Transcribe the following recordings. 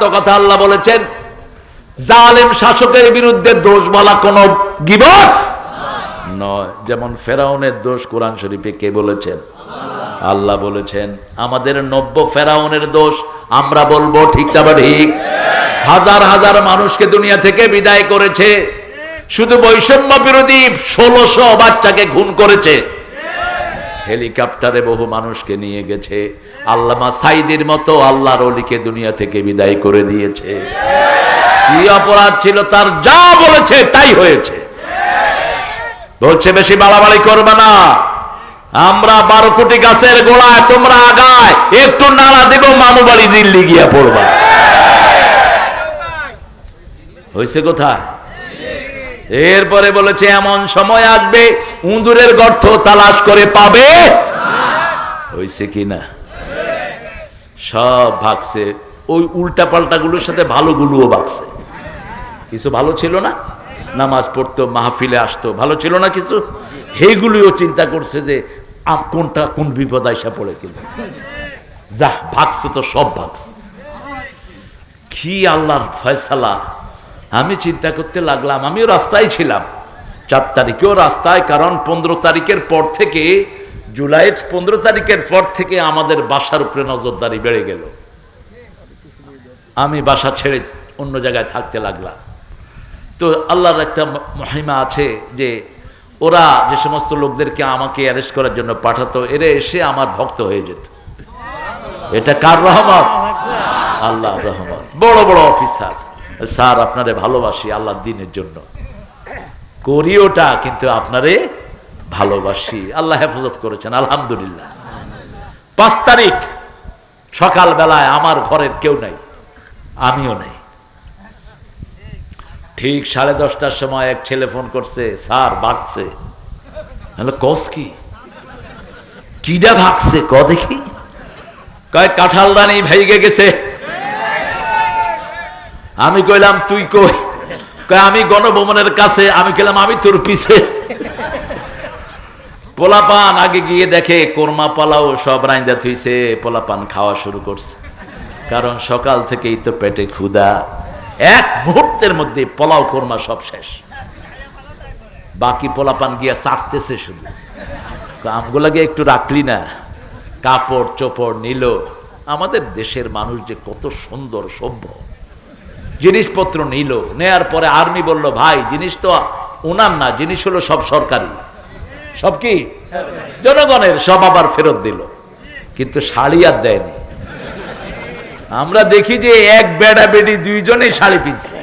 চূড়ান্ত কথা আল্লাহ বলেছেন, জালেম শাসকের বিরুদ্ধে দোষ বলা কোন গিবত নয়। যেমন ফেরাউনের দোষ কোরআন শরীফে কে বলেছেন? আল্লাহ বলেছেন, আমাদের নব্য ফেরাউনের দোষ আমরা বলব ঠিক বা ঠিক? হাজার হাজার মানুষকে দুনিয়া থেকে বিদায় করেছে, শুধু বৈষম্য বিরোধী ষোলোশো বাচ্চাকে খুন করেছে। হেলিকপ্টারে বহু মানুষকে নিয়ে গেছে। আল্লামা সাইদের মতো আল্লাহর অলিকে দুনিয়া থেকে বিদায় করে দিয়েছে। কি অপরাধ ছিল তার যা বলেছে তাই হয়েছে। বলছে, বেশি বাড়াবাড়ি করবে না। আমরা বারো কোটি গাছের গোড়ায় তোমরা আগায়, একটু নাড়া দেব, মামু বাড়ি দিল্লি গিয়া পড়বা। হয়েছে কোথায়? এরপরে বলেছে, এমন সময় আসবে, উঁদুরের গর্ত তালাশ করে পাবে। হয়েছে কি না? সব ভাগছে। ওই উল্টা পাল্টাগুলোর সাথে ভালোগুলোও ভাগছে। কিছু ভালো ছিল না? নামাজ পড়তো, মাহফিলে আসতো। ভালো ছিল না কিছু? সেইগুলিও চিন্তা করছে যে কোনটা, কোন বিপদ আইসা পড়ে কিনা? যা ভাগছে তো সব ভাগছে। কি আল্লাহর ফয়সালা! আমি চিন্তা করতে লাগলাম, আমিও রাস্তায় ছিলাম। চার তারিখেও রাস্তায়, কারণ পনেরো তারিখের পর থেকে, জুলাইয়ের পনেরো তারিখের পর থেকে আমাদের বাসার উপরে নজরদারি বেড়ে গেল। আমি বাসা ছেড়ে অন্য জায়গায় থাকতে লাগলাম। তো আল্লাহর একটা মহিমা আছে যে, ওরা যে সমস্ত লোকদেরকে আমাকে অ্যারেস্ট করার জন্য পাঠাতো, এরা এসে আমার ভক্ত হয়ে যেত। এটা কার রহমত? আল্লাহ রহমত। বড় বড় অফিসার স্যার, আপনারে ভালোবাসি আল্লাহ দিনের জন্য। করি ওটা, কিন্তু আপনারে ভালোবাসি। আল্লাহ হেফাজত করেছেন, আলহামদুলিল্লাহ। পাঁচ তারিখ সকাল বেলায় আমার ঘরের কেউ নাই, আমিও নাই। ঠিক সাড়ে দশটার সময় এক ছেলে ফোন করছে, স্যার হ্যালো কস কি? কিডা ভাগছে, ক দেখি? কয়, কাঁঠাল রানী ভেগে গেছে। আমি কইলাম, তুই কই? আমি গণভবনের কাছে। আমি কইলাম, আমি তোর পিছে। পোলাপান আগে গিয়ে দেখে, কোরমা পালাও সব রাইন্দা থুইছে, পোলাপান খাওয়া শুরু করছে। কারণ সকাল থেকেই তো পেটে ক্ষুধা। এক মুহূর্তের মধ্যে পোলাও, কোরমা সব শেষ। বাকি পোলাপান গিয়া চাটতেছে শুধু। আমগুলাকে একটু রাখলি না। কাপড় চোপড় নিল। আমাদের দেশের মানুষ যে কত সুন্দর, সভ্য। জিনিসপত্র নিল। নেয়ার পরে আর্মি বলল, ভাই, জিনিস তো ওনার না, জিনিস হলো সব সরকারি। সব কি? জনগণের সব আবার ফেরত দিল। কিন্তু শাড়ি আর দেয়নি। আমরা দেখি যে এক বেড়া বেডি দুইজনেই শাড়ি পিনছে।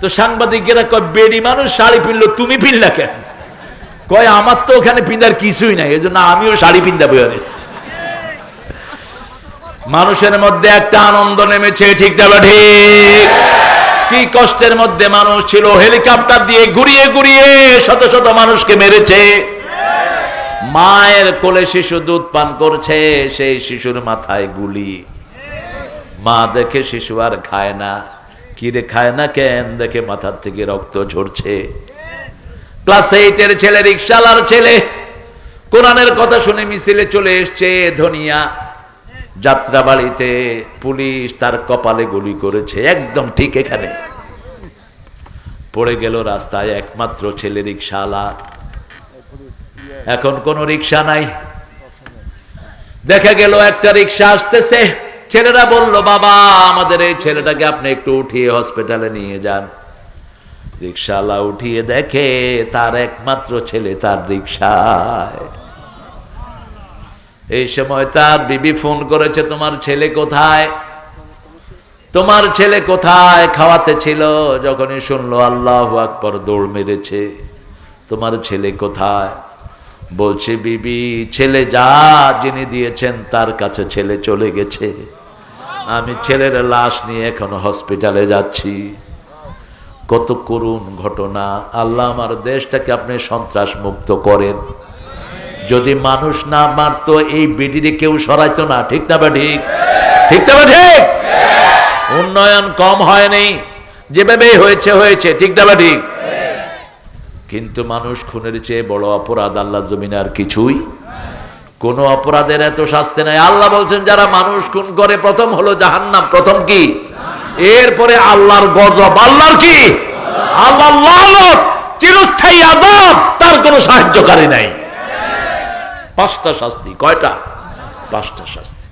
তো সাংবাদিকেরা কয়, বেডি মানুষ শাড়ি পিনলো, তুমি পিনলা কেন? কয়, আমার তো ওখানে পিন্দার কিছুই নাই এই জন্য আমিও শাড়ি পিন্দা বয়ে মানুষের মধ্যে একটা আনন্দ নেমেছে, ঠিক না ঠিক? কি কষ্টের মধ্যে মানুষ ছিল, হেলিকপ্টার দিয়ে ঘুরিয়ে ঘুরিয়ে শত শত মানুষকে মেরেছে। মায়ের কোলে শিশু দুধ পান করছে, সেই শিশুর মাথায় গুলি। মা দেখে শিশু আর খায় না। কিরে খায় না কেন? দেখে মাথার থেকে রক্ত ঝরছে। ক্লাস এইটের ছেলে রিক্সালার ছেলে, কোরআনের কথা শুনে মিছিলে চলে এসছে ধনিয়া। যাত্রাবাড়িতে পুলিশ তার কপালে গুলি করেছে, একদম ঠিক এখানে। পড়ে গেল রাস্তায় একমাত্র ছেলে রিক্সাওয়ালা এখন কোনো রিক্সা নাই। দেখা গেল একটা রিক্সা আসতেছে। ছেলেরা বলল, বাবা, আমাদের এই ছেলেটাকে আপনি একটু উঠিয়ে হসপিটালে নিয়ে যান। রিক্সাওয়ালা উঠিয়ে দেখে তার একমাত্র ছেলে তার রিক্সায় এই সময় তার বিবি ফোন করেছে, তোমার ছেলে কোথায়? তোমার ছেলে কোথায়? খাওয়াতে ছিল। যখনই শুনলো, আল্লাহ আকবর, দৌড় মেরেছে। তোমার ছেলে কোথায়? বলছে, বিবি, ছেলে যা যিনি দিয়েছেন, তার কাছে ছেলে চলে গেছে। আমি ছেলের লাশ নিয়ে এখন হসপিটালে যাচ্ছি। কত করুণ ঘটনা। আল্লাহ আমার দেশটাকে আপনি সন্ত্রাস মুক্ত করেন। যদি মানুষ না মারতো, এই বেডিরে কেউ সরাইতো না। ঠিক না বা ঠিক? ঠিক না ঠিক? উন্নয়ন কম হয়নি। যেভাবে হয়েছে হয়েছে। ঠিক না ঠিক? কিন্তু মানুষ খুনের চেয়ে বড় অপরাধ আল্লাহ জমিনে আর কিছুই? কোন অপরাধের এত শাস্তি নাই। আল্লাহ বলছেন, যারা মানুষ খুন করে, প্রথম হলো জাহান্নাম। প্রথম কি? এরপরে আল্লাহর গজব। আল্লাহর কি? আল্লাহ চিরস্থায়ী আজাব তার কোনো সাহায্যকারী নাই। পাঁচটা শাস্তি, কয়টা? পাঁচটা শাস্তি।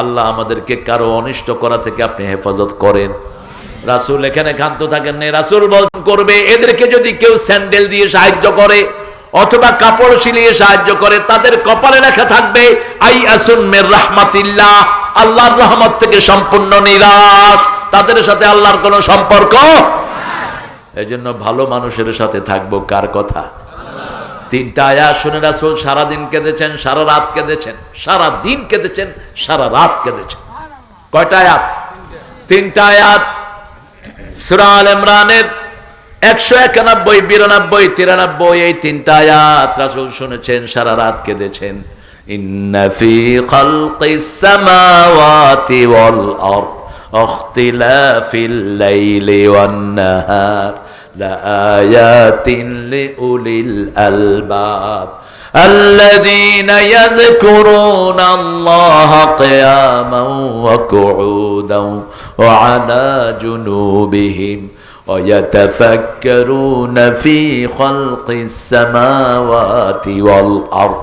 আল্লাহ আমাদেরকে কারও অনিষ্ট করা থেকে আপনি হেফাজত করেন। রাসুল এখানে ক্ষান্ত থাকেন নেই। রাসুল বল করবে, এদেরকে যদি কেউ স্যান্ডেল দিয়ে সাহায্য করে অথবা কাপড় সিলিয়ে সাহায্য করে, তাদের কপালে লেখা থাকবে, আই আসুন মের রাহমাতিল্লাহ। আল্লাহর রহমত থেকে সম্পূর্ণ নিরাশ। তাদের সাথে আল্লাহর কোনো সম্পর্ক এই জন্য ভালো মানুষের সাথে থাকব কার কথা? তিনটা আয়াত শুনে রাসুল সারাদিন কেঁদেছেন সারা রাত কেঁদেছেন সারা দিন কেঁদেছেন সারা রাত কেঁদেছেন কয়টা আয়াত তিনটা আয়াত সুরা আল ইমরানের একশো একানব্বই বিরানব্বই তিরানব্বই এই তিনটা আয়াত রাসুল শুনেছেন সারা রাত কেঁদেছেন إن في خلق السماوات والأرض واختلاف الليل والنهار لآيات لأولي الألباب الذين يذكرون الله قياما وقعودا وعلى جنوبهم ويتفكرون في خلق السماوات والأرض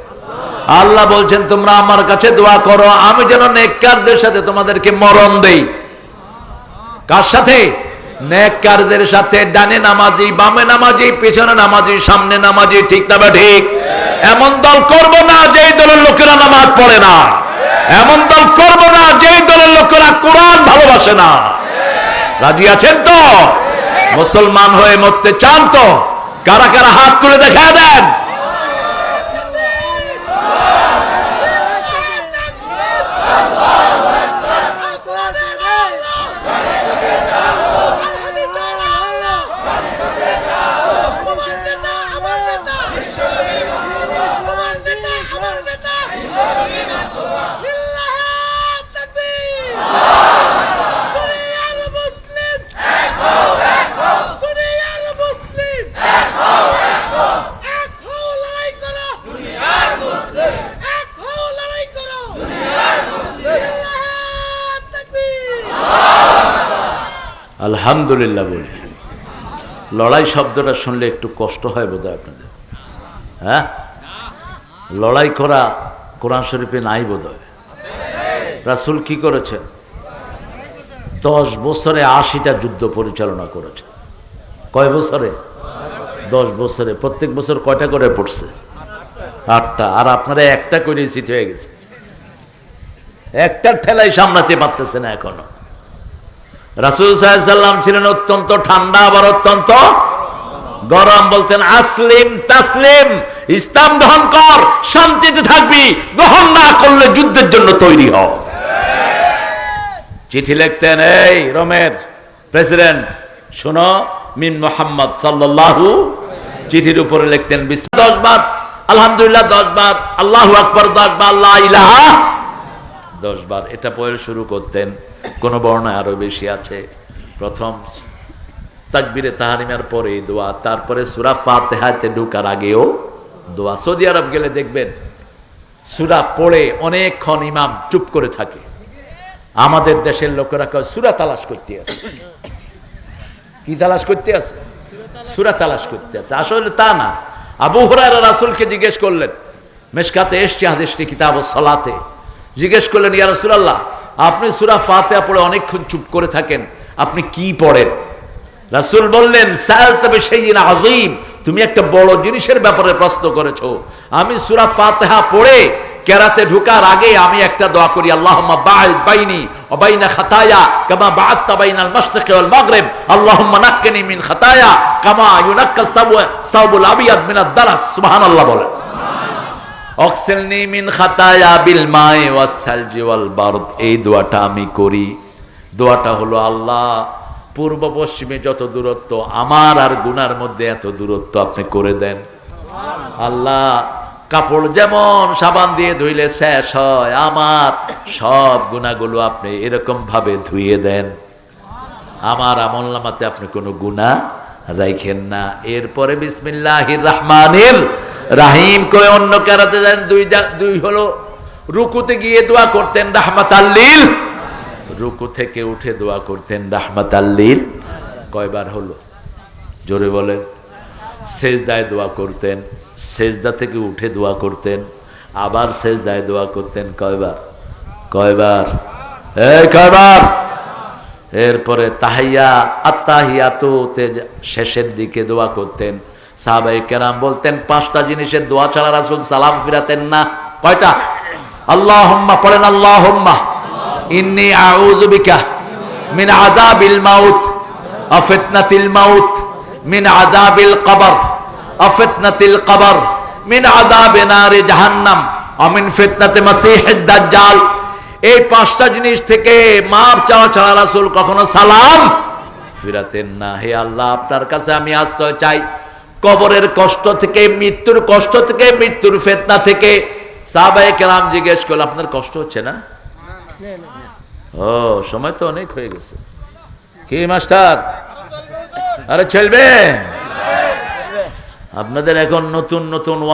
আল্লাহ বলছেন, তোমরা আমার কাছে দোয়া করো, আমি যেন নেককারদের সাথে তোমাদেরকে মরণ দেই। কার সাথে? নেককারদের সাথে, ডানে নামাজি, বামে নামাজি, পেছনে নামাজি, সামনে নামাজি, ঠিক না বা ঠিক? এমন দল করব না যে দলের লোকেরা নামাজ পড়ে না। এমন দল করব না যে দলের লোকেরা কোরআন ভালোবাসে না। রাজি আছেন তো? মুসলমান হয়ে মরতে চান তো? কারা কারা হাত তুলে দেখা দেন? আলহামদুলিল্লাহ বলে। লড়াই শব্দটা শুনলে একটু কষ্ট হয় বোধ আপনাদের। হ্যাঁ? লড়াই করা কোরআন শরীফে নাই বোধ হয় রাসুল কি করেছেন? দশ বছরে আশিটা যুদ্ধ পরিচালনা করেছে কয় বছরে? দশ বছরে। প্রত্যেক বছর কয়টা করে পড়ছে? আটটা। আর আপনারা একটা করে শীত হয়ে গেছে। একটার ঠেলাই সামলাতে পারতেছে না এখনও। রাসুল সাল্লাম ছিলেন অত্যন্ত ঠান্ডা, আবার অত্যন্ত গরম। বলতেন, আসলিম, তাসলিম, ইসলাম গ্রহণ কর, শান্তিতে থাকবি, গ্রহণ না করলে যুদ্ধের জন্য তৈরি হও চিঠি লিখতেন, এই রোমের প্রেসিডেন্ট, শুনো, মিন মোহাম্মদ সাল্লাল্লাহু চিঠির উপরে লিখতেন বিস- দশ বার, আলহামদুলিল্লাহ, দশ বার, আল্লাহ আকবর, দশ বার আল্লাহ দশ বার। এটা পরে শুরু করতেন। কোন বর্ণায় আরও বেশি আছে। প্রথম তাকবিরে তাহারিমার পরে দোয়া, তারপরে সুরা ফাতেহাতে ঢুকার আগেও দোয়া। সৌদি আরব গেলে দেখবেন, সুরা পড়ে অনেকক্ষণ ইমাম চুপ করে থাকে। আমাদের দেশের লোকেরা কয়, সুরা তালাশ করতে আছে। কি তালাশ করতে আছে? সুরা তালাশ করতে আছে। আসলে তা না। আবু হরারা রাসুলকে জিজ্ঞেস করলেন, মেশকাতে এসছে হাদিসটি কিতাব সলাতে? জিজ্ঞেস করলেন, ইয়া রাসূলুল্লাহ, আপনি সুরা ফাতিহা পড়ে অনেকক্ষণ চুপ করে থাকেন, আপনি কি পড়েন? রাসূল বললেন সাল তবে সেই আজিম তুমি একটা বড় জিনিসের ব্যাপারে প্রশ্ন করেছ। আমি সূরা ফাতিহা পড়ে কেরাতে ঢুকার আগে আমি একটা দোয়া করি বাঈদ বাইনি বলেন। অক্সেলনি মিন খাতায়া বিল মাই ওয়াসালজি ওয়াল বারদ। এই দোয়াটা আমি করি। দোয়াটা হলো, আল্লাহ, পূর্ব পশ্চিমে যত দূরত্ব, আমার আর গুনার মধ্যে এত দূরত্ব আপনি করে দেন। আল্লাহ, কাপড় যেমন সাবান দিয়ে ধুইলে শেষ হয়, আমার সব গুণাগুলো আপনি এরকম ভাবে ধুইয়ে দেন। আমার আমল নামাতে আপনি কোনো গুণা রাইখেন না। এরপরে বিসমিল্লাহির রহমানির রাহিম করে অন্য কারাতে দেন দুই দুই হলো রুকুতে গিয়ে দোয়া করতেন রাহমাত আল্লিল রুকু থেকে উঠে দোয়া করতেন রাহমাত আল্লিল কয়বার হলো? জোরে বলেন। সেজদায় দোয়া করতেন, সেজদা থেকে উঠে দোয়া করতেন, আবার সেজদায় দোয়া করতেন কয়বার? কয়বার? এই কয়বার? এরপরে তাহাইয়া আত্মাহিয়াতে শেষের দিকে দোয়া করতেন সাহাবাই কেরাম বলতেন, পাঁচটা জিনিসের দোয়া ছাড়া রাসুল সালাম ফিরাতেন না। কয়টা? আল্লাহ পড়েন আল্লাহ ইন্নি আউযু বিকা মিন আযাবিল মাউত আফিতনাতিল মাউত মিন আযাবিল কবর আফিতনাতিল কবর মিন আযাবি নারি জাহান্নাম আমিন ফিতনাতে মাসিহিদ দাজ্জাল। এই পাঁচটা জিনিস থেকে মাপ চাওয়া ছাড়া রাসূল কখনো সালাম ফিরাতেন না। হে আল্লাহ, আপনার কাছে আমি আশ্রয় চাই। কবরের কষ্ট থেকে, মৃত্যুর কষ্ট থেকে, মৃত্যুর ফেতনা থেকে সাহবাই কেরাম জিজ্ঞেস করল, আপনার কষ্ট হচ্ছে না? ও, সময় তো অনেক হয়ে গেছে। কি মাস্টার? আরে, চলবে? আপনাদের এখন নতুন নতুন